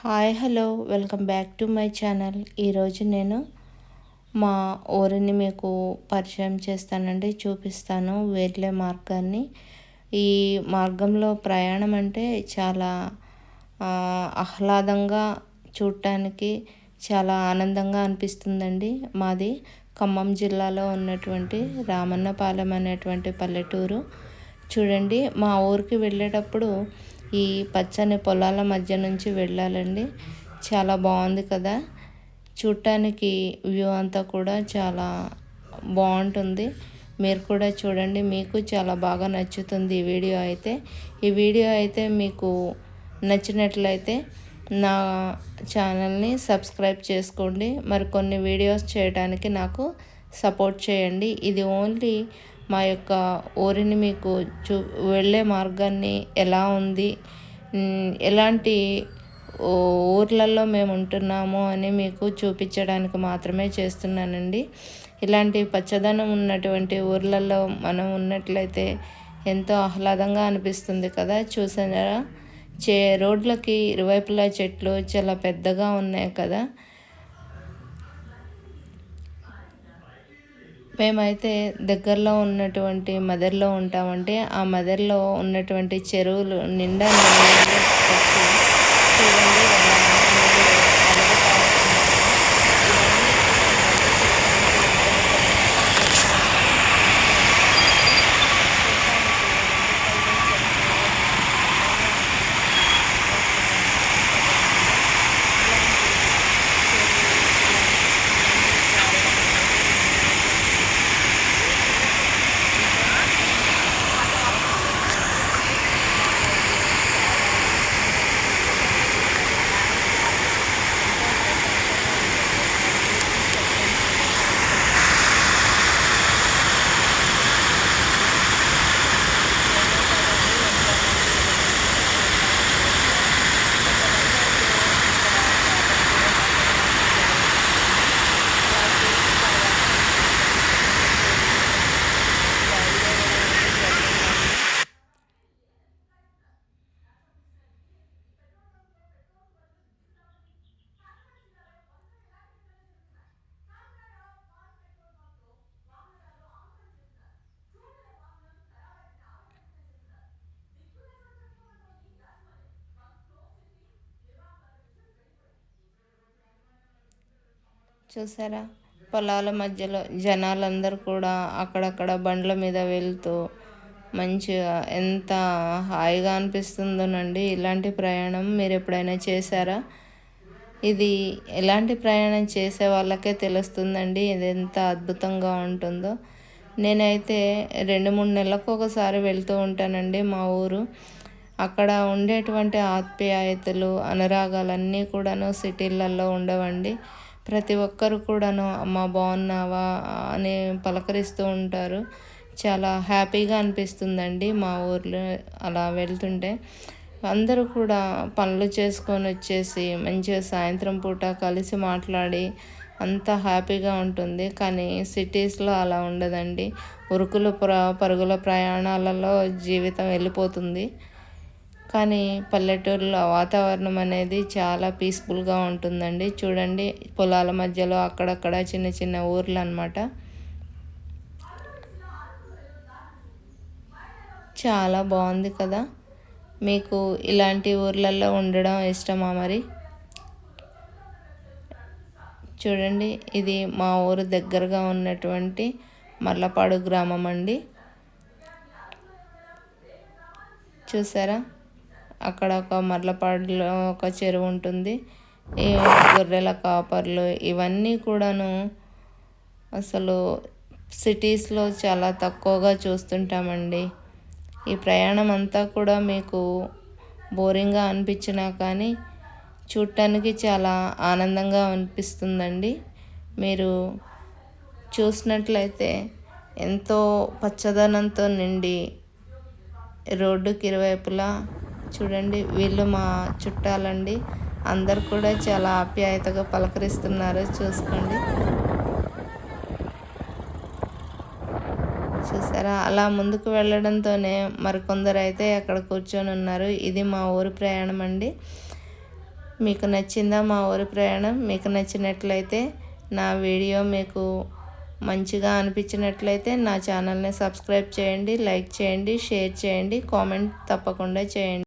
Hi hello welcome back to my channel. ఈరోజు నేను మా ఊరిని మీకు పరిచయం చేస్తానండి చూపిస్తాను వేర్లే మార్గాన్ని. ఈ మార్గంలో ప్రయాణం అంటే చాలా ఆహ్లాదంగా చూడటానికి చాలా ఆనందంగా అనిపిస్తుందండి. మాది ఖమ్మం జిల్లాలో ఉన్నటువంటి రామన్నపాలెం అనేటువంటి పల్లెటూరు. చూడండి మా ఊరికి వెళ్ళేటప్పుడు ఈ పచ్చని పొలాల మధ్య నుంచి వెళ్ళాలండి. చాలా బాగుంది కదా. చూడటానికి వ్యూ అంతా కూడా చాలా బాగుంటుంది. మీరు కూడా చూడండి మీకు చాలా బాగా నచ్చుతుంది ఈ వీడియో అయితే. ఈ వీడియో అయితే మీకు నచ్చినట్లయితే నా ఛానల్ని సబ్స్క్రైబ్ చేసుకోండి. మరికొన్ని వీడియోస్ చేయడానికి నాకు సపోర్ట్ చేయండి. ఇది ఓన్లీ మా యొక్క ఊరిని మీకు చూ వెళ్ళే మార్గాన్ని ఎలా ఉంది? ఎలాంటి ఊర్లలో మేము ఉంటున్నాము అని మీకు చూపించడానికి మాత్రమే చేస్తున్నానండి. ఇలాంటి పచ్చదనం ఉన్నటువంటి ఊర్లలో మనం ఉన్నట్లయితే ఎంతో ఆహ్లాదంగా అనిపిస్తుంది కదా. చూసారా? చే రోడ్లకి ఇరువైపులా చెట్లు చాలా పెద్దగా ఉన్నాయి కదా. మేమైతే దగ్గరలో ఉన్నటువంటి మదర్లో ఉంటామంటే ఆ మదర్లో ఉన్నటువంటి చెరువులు నిండా చూడండి చూసారా? పొలాల మధ్యలో జనాలందరూ కూడా అక్కడక్కడ బండ్ల మీద వెళ్తూ మంచిగా ఎంత హాయిగా అనిపిస్తుందోనండి ఇలాంటి ప్రయాణం మీరు ఎప్పుడైనా చేశారా? ఇది ఎలాంటి ప్రయాణం చేసే వాళ్ళకే తెలుస్తుందండి ఇది ఎంత అద్భుతంగా ఉంటుందో. నేనైతే రెండు మూడు నెలలకు ఒకసారి వెళ్తూ ఉంటానండి మా ఊరు. అక్కడ ఉండేటువంటి ఆప్యాయతలు అనురాగాలన్నీ కూడాను సిటీలలో ఉండవండి. ప్రతి ఒక్కరు కూడాను అమ్మ బాగున్నావా అని పలకరిస్తూ ఉంటారు. చాలా హ్యాపీగా అనిపిస్తుందండి మా ఊర్లో అలా వెళ్తుంటే. అందరూ కూడా పనులు చేసుకొని వచ్చేసి మంచిగా సాయంత్రం పూట కలిసి మాట్లాడి అంత హ్యాపీగా ఉంటుంది. కానీ సిటీస్లో అలా ఉండదండి. ఉరుకులు పరుగుల ప్రయాణాలలో జీవితం వెళ్ళిపోతుంది. కానీ పల్లెటూరులో వాతావరణం అనేది చాలా పీస్ఫుల్గా ఉంటుందండి. చూడండి పొలాల మధ్యలో అక్కడక్కడ చిన్న చిన్న ఊర్లు అనమాట చాలా బాగుంది కదా. మీకు ఇలాంటి ఊర్లలో ఉండడం ఇష్టమా మరి? చూడండి ఇది మా ఊరు దగ్గరగా ఉన్నటువంటి మర్లపాడు గ్రామం అండి. చూసారా? అక్కడ ఒక మర్లపాడులో ఒక చెరువు ఉంటుంది. ఈ గొర్రెల కాపర్లు ఇవన్నీ కూడాను అసలు సిటీస్లో చాలా తక్కువగా చూస్తుంటామండి. ఈ ప్రయాణం అంతా కూడా మీకు బోరింగ్గా అనిపించినా కానీ చూడటానికి చాలా ఆనందంగా అనిపిస్తుందండి. మీరు చూసినట్లయితే ఎంతో పచ్చదనంతో నిండి రోడ్డుకి ఇరువైపులా చూడండి వీళ్ళు మా చుట్టాలండి. అందరు కూడా చాలా ఆప్యాయతగా పలకరిస్తున్నారు చూసుకోండి. చూసారా? అలా ముందుకు వెళ్ళడంతోనే మరికొందరు అయితే అక్కడ కూర్చొని ఉన్నారు. ఇది మా ఊరి ప్రయాణం అండి. మీకు నచ్చిందా మా ఊరి ప్రయాణం? మీకు నచ్చినట్లయితే నా వీడియో మీకు మంచిగా అనిపించినట్లయితే నా ఛానల్ని సబ్స్క్రైబ్ చేయండి లైక్ చేయండి షేర్ చేయండి కామెంట్ తప్పకుండా చేయండి.